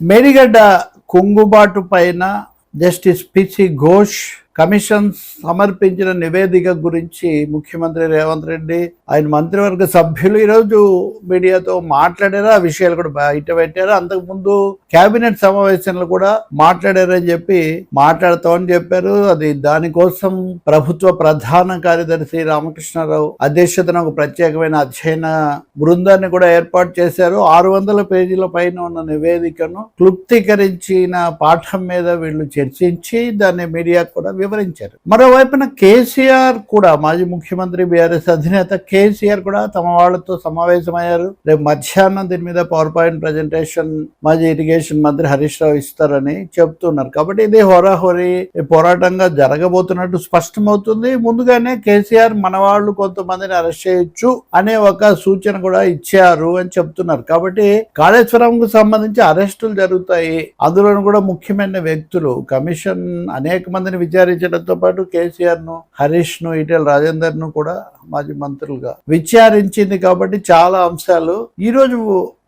మేడిగడ్డ కుంగుబాటు పైన justice PC Ghosh commission సమర్పించిన నివేదిక గురించి ముఖ్యమంత్రి రేవంత్ రెడ్డి ఆయన మంత్రివర్గ సభ్యులు ఈరోజు మీడియాతో మాట్లాడారు. ఆ విషయాలు కూడా బయట పెట్టారు. అంతకుముందు కేబినెట్ సమావేశంలో కూడా మాట్లాడారని చెప్పి మాట్లాడతామని చెప్పారు. అది దానికోసం ప్రభుత్వ ప్రధాన కార్యదర్శి రామకృష్ణారావు అధ్యక్షతన ఒక ప్రత్యేకమైన అధ్యయన బృందాన్ని కూడా ఏర్పాటు చేశారు. ఆరు వందల పేజీల పైన ఉన్న నివేదికను క్లుప్తీకరించిన పాఠం మీద వీళ్ళు చర్చించి దాన్ని మీడియాకు కూడా వివరించారు. మరోవైపున కేసీఆర్ కూడా మాజీ ముఖ్యమంత్రి బీఆర్ఎస్ అధినేత కేసీఆర్ కూడా తమ వాళ్ళతో సమావేశమయ్యారు. రేపు మధ్యాహ్నం దీని మీద పవర్ పాయింట్ ప్రజెంటేషన్ మాజీ ఇరిగేషన్ మంత్రి హరీష్ రావు ఇస్తారని చెప్తున్నారు. కాబట్టి ఇది హోరాహోరీ పోరాటంగా జరగబోతున్నట్టు స్పష్టమవుతుంది. ముందుగానే కేసీఆర్ మన వాళ్ళు కొంతమందిని అరెస్ట్ చేయొచ్చు అనే ఒక సూచన కూడా ఇచ్చారు అని చెప్తున్నారు. కాబట్టి కాళేశ్వరంకు సంబంధించి అరెస్టులు జరుగుతాయి. అందులో కూడా ముఖ్యమైన వ్యక్తులు కమిషన్ అనేక మందిని విచారించడంతో పాటు కేసీఆర్ను హరీష్ను ఈటెల రాజేందర్ను కూడా మాజీ మంత్రులుగా విచారించింది కాబట్టి చాలా అంశాలు. ఈ రోజు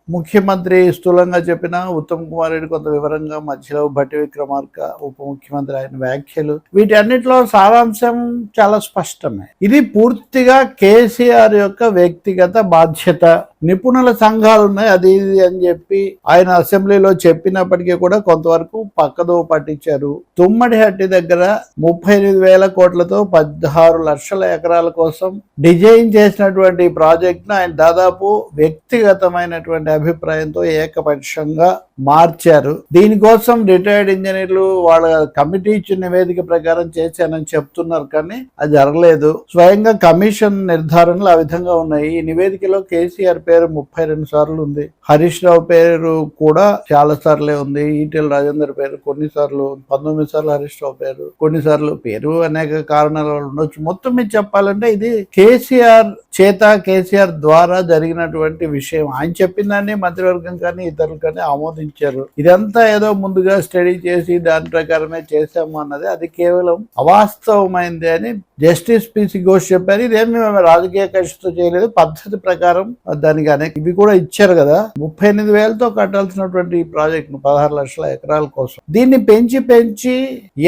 ముఖ్యమంత్రి స్థూలంగా చెప్పిన ఉత్తమ్ కుమార్ రెడ్డి కొంత వివరంగా మధ్యలో భట్టి విక్రమార్క ఉప ముఖ్యమంత్రి ఆయన వ్యాఖ్యలు. వీటన్నిటిలో సారాంశం చాలా స్పష్టమే. ఇది పూర్తిగా కేసీఆర్ యొక్క వ్యక్తిగత బాధ్యత. నిపుణుల సంఘాలు ఉన్నాయి అది ఇది అని చెప్పి ఆయన అసెంబ్లీలో చెప్పినప్పటికీ కూడా కొంతవరకు పక్కదో పట్టించారు. తుమ్మడిహట్టి దగ్గర ముప్పై ఎనిమిది వేల కోట్లతో పదహారు లక్షల ఎకరాల కోసం డిజైన్ చేసినటువంటి ప్రాజెక్ట్ను ఆయన దాదాపు వ్యక్తిగతమైనటువంటి అభిప్రాయంతో ఏకపక్షంగా మార్చారు. దీనికోసం రిటైర్డ్ ఇంజనీర్లు వాళ్ళ కమిటీ ఇచ్చిన నివేదిక ప్రకారం చేశానని చెప్తున్నారు కానీ అది జరగలేదు. స్వయంగా కమిషన్ నిర్ధారణలు ఆ విధంగా ఉన్నాయి. ఈ నివేదికలో కేసీఆర్ పేరు ముప్పై రెండు సార్లు ఉంది. హరీష్ రావు పేరు కూడా చాలా సార్లే ఉంది. ఈటెల రాజేందర్ పేరు కొన్ని సార్లు పంతొమ్మిది సార్లు హరీష్ రావు పేరు కొన్ని సార్లు పేరు అనేక కారణాల వల్ల ఉండొచ్చు. మొత్తం మీద చెప్పాలంటే ఇది కేసీఆర్ చేత కేసీఆర్ ద్వారా జరిగినటువంటి విషయం. ఆయన చెప్పిన దాన్ని మంత్రివర్గం కానీ ఇతరులు కానీ ఆమోదించారు. ఇదంతా ఏదో ముందుగా స్టడీ చేసి దాని ప్రకారమే చేశాము అన్నది అది కేవలం అవాస్తవమైంది అని జస్టిస్ పిసి ఘోష్ చెప్పారు. ఇదేమి మేము రాజకీయ కక్షతో చేయలేదు. పద్ధతి ప్రకారం దానికి అనేక ఇవి కూడా ఇచ్చారు కదా. ముప్పై ఎనిమిది వేలతో కట్టాల్సినటువంటి ఈ ప్రాజెక్ట్ను పదహారు లక్షల ఎకరాల కోసం. దీన్ని పెంచి పెంచి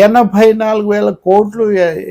ఎనభై నాలుగు వేల కోట్లు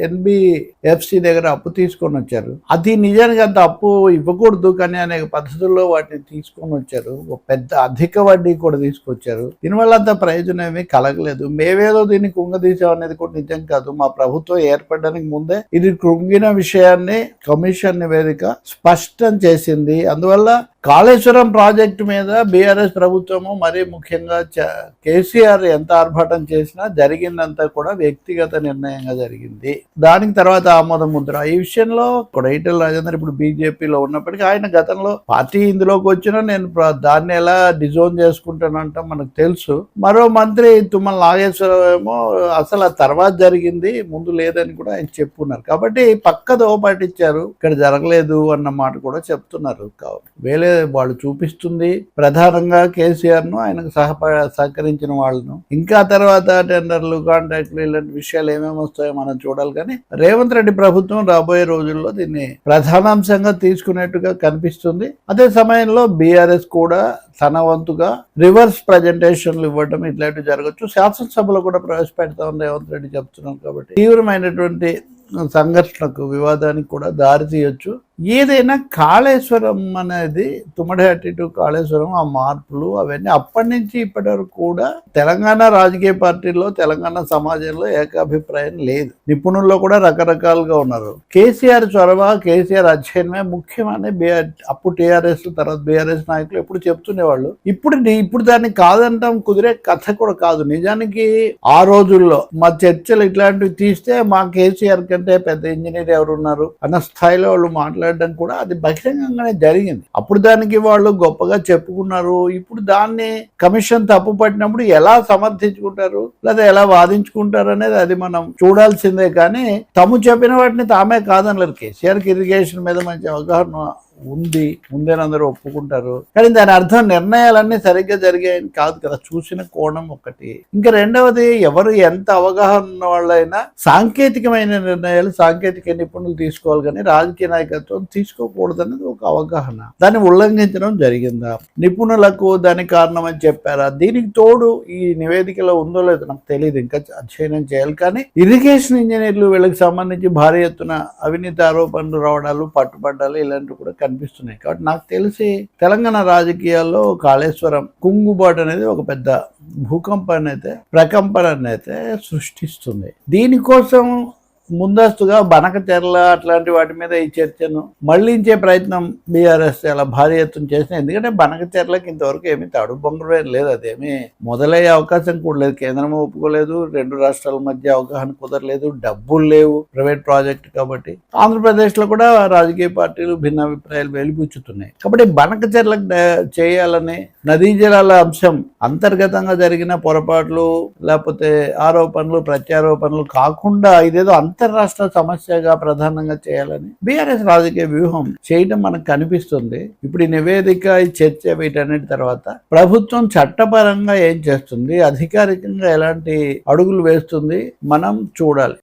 ఎన్బిఎఫ్సి దగ్గర అప్పు తీసుకొని వచ్చారు. అది నిజానికి అంత అప్పు ఇవ్వకూడదు కానీ అనేక పద్ధతుల్లో వాటిని తీసుకొని వచ్చారు. ఒక పెద్ద అధిక వడ్డీ కూడా తీసుకొచ్చారు. దీనివల్ల అంత ప్రయోజనం ఏమీ కలగలేదు. మేమేదో దీన్ని కుంగదీసాం అనేది కూడా నిజం కాదు. మా ప్రభుత్వం ఏర్పడడానికి ముందే ఇది కృంగిన విషయాన్ని కమిషన్ నివేదిక స్పష్టం చేసింది. అందువల్ల కాళేశ్వరం ప్రాజెక్టు మీద బీఆర్ఎస్ ప్రభుత్వము మరీ ముఖ్యంగా చ- కేసీఆర్ ఎంత ఆర్భాటం చేసినా జరిగిందంతా కూడా వ్యక్తిగత నిర్ణయంగా జరిగింది. దానికి తర్వాత ఆమోద ముద్ర. ఈ విషయంలో కూడా ఈటెల రాజేందర్ ఇప్పుడు బీజేపీలో ఉన్నప్పటికీ ఆయన గతంలో పార్టీ ఇందులోకి వచ్చినా నేను దాన్ని ఎలా డిజోన్ చేసుకుంటానంట మనకు తెలుసు. మరో మంత్రి తుమ్మల నాగేశ్వరరావు ఏమో అసలు ఆ తర్వాత జరిగింది ముందు లేదని కూడా ఆయన చెప్పున్నారు. కాబట్టి పక్కదో పట్టించారు ఇక్కడ జరగలేదు అన్న మాట కూడా చెప్తున్నారు. కాబట్టి వేలే వాళ్ళు చూపిస్తుంది. ప్రధానంగా కేసీఆర్ను ఆయనకు సహప సహకరించిన వాళ్ళను. ఇంకా తర్వాత టెండర్లు కాంట్రాక్ట్లు ఇలాంటి విషయాలు ఏమేమి వస్తాయో మనం చూడాలి కానీ రేవంత్ రెడ్డి ప్రభుత్వం రాబోయే రోజుల్లో దీన్ని ప్రధానాంశంగా తీసుకునేట్టుగా కనిపిస్తుంది. అదే సమయంలో బీఆర్ఎస్ కూడా తన వంతుగా రివర్స్ ప్రజెంటేషన్లు ఇవ్వడం ఇట్లాంటివి జరగచ్చు. శాసనసభలో కూడా ప్రవేశపెడతామని రేవంత్ రెడ్డి చెప్తున్నారు కాబట్టి తీవ్రమైనటువంటి సంఘర్షణకు వివాదానికి కూడా దారి తీయొచ్చు. ఏదైనా కాళేశ్వరం అనేది తుమ్మడిహట్టి టు కాళేశ్వరం ఆ మార్పులు అవన్నీ అప్పటి నుంచి ఇప్పటి వరకు కూడా తెలంగాణ రాజకీయ పార్టీలో తెలంగాణ సమాజంలో ఏకాభిప్రాయం లేదు. నిపుణుల్లో కూడా రకరకాలుగా ఉన్నారు. కేసీఆర్ చొరవ కేసీఆర్ అధ్యయనమే ముఖ్యమని బీఆర్ అప్పుడు టీఆర్ఎస్ తర్వాత బీఆర్ఎస్ నాయకులు ఎప్పుడు చెప్తుండేవాళ్ళు. ఇప్పుడు ఇప్పుడు దాన్ని కాదంటాం కుదిరే కథ కూడా కాదు. నిజానికి ఆ రోజుల్లో మా చర్చలు ఇట్లాంటివి తీస్తే మా కేసీఆర్ కంటే పెద్ద ఇంజనీర్ ఎవరు ఉన్నారు అన్న స్థాయిలో వాళ్ళు మాట్లాడడం కూడా అది బహిరంగంగానే జరిగింది. అప్పుడు దానికి వాళ్ళు గొప్పగా చెప్పుకున్నారు. ఇప్పుడు దాన్ని కమిషన్ తప్పు పట్టినప్పుడు ఎలా సమర్థించుకుంటారు? లేదా ఎలా వాదించుకుంటారు అనేది అది మనం చూడాల్సిందే. కానీ తాము చెప్పిన వాటిని తామే కాదనలేరు. కేసీఆర్కి ఇరిగేషన్ మీద మంచి అవగాహన ఉంది ముందేనందరూ అందరూ ఒప్పుకుంటారు. కానీ దాని అర్థం నిర్ణయాలన్నీ సరిగ్గా జరిగాయని కాదు కదా చూసిన కోణం ఒకటి. ఇంకా రెండవది ఎవరు ఎంత అవగాహన ఉన్న వాళ్ళైనా సాంకేతికమైన నిర్ణయాలు సాంకేతిక నిపుణులు తీసుకోవాలి కానీ రాజకీయ నాయకత్వం తీసుకోకూడదు అనేది ఒక అవగాహన. దాన్ని ఉల్లంఘించడం జరిగిందా? నిపుణులకు దానికి కారణం అని చెప్పారా? దీనికి తోడు ఈ నివేదికలో ఉందో లేదో నాకు తెలియదు ఇంకా అధ్యయనం చేయాలి. కానీ ఇరిగేషన్ ఇంజనీర్లు వీళ్ళకి సంబంధించి భారీ ఎత్తున అవినీతి ఆరోపణలు రావడాలు పట్టుబడ్డాలు ఇలాంటివి కూడా కనిపిస్తున్నాయి. కాబట్టి నాకు తెలిసి తెలంగాణ రాజకీయాల్లో కాళేశ్వరం కుంగుబాటు అనేది ఒక పెద్ద భూకంపాన్ని అయితే ప్రకంపనాన్ని అయితే సృష్టిస్తుంది. దీనికోసం ముందస్తుగా బనకచెర్ల అట్లాంటి వాటి మీద ఈ చర్చను మళ్ళించే ప్రయత్నం బీఆర్ఎస్ చాలా భారీ ఎత్తున చేసిన ఎందుకంటే బనకచెర్లకి ఇంతవరకు ఏమీ తడు బొంగరం లేదు. అదేమీ మొదలయ్యే అవకాశం కూడా లేదు. కేంద్రం ఒప్పుకోలేదు. రెండు రాష్ట్రాల మధ్య అవగాహన కుదరలేదు. డబ్బులు లేవు ప్రైవేట్ ప్రాజెక్ట్ కాబట్టి. ఆంధ్రప్రదేశ్లో కూడా రాజకీయ పార్టీలు భిన్న అభిప్రాయాలు వెలిపుచ్చుతున్నాయి కాబట్టి బనకచెర్లకు చేయాలని నదీ జలాల అంశం అంతర్గతంగా జరిగిన పొరపాట్లు లేకపోతే ఆరోపణలు ప్రత్యారోపణలు కాకుండా ఇదేదో అంతర్రాష్ట్ర సమస్యగా ప్రధానంగా చేయాలని బీఆర్ఎస్ రాజకీయ వ్యూహం చేయడం మనకు కనిపిస్తుంది. ఇప్పుడు ఈ నివేదిక ఈ చర్చ వీటన్నిటి తర్వాత ప్రభుత్వం చట్టపరంగా ఏం చేస్తుంది? అధికారికంగా ఎలాంటి అడుగులు వేస్తుంది? మనం చూడాలి.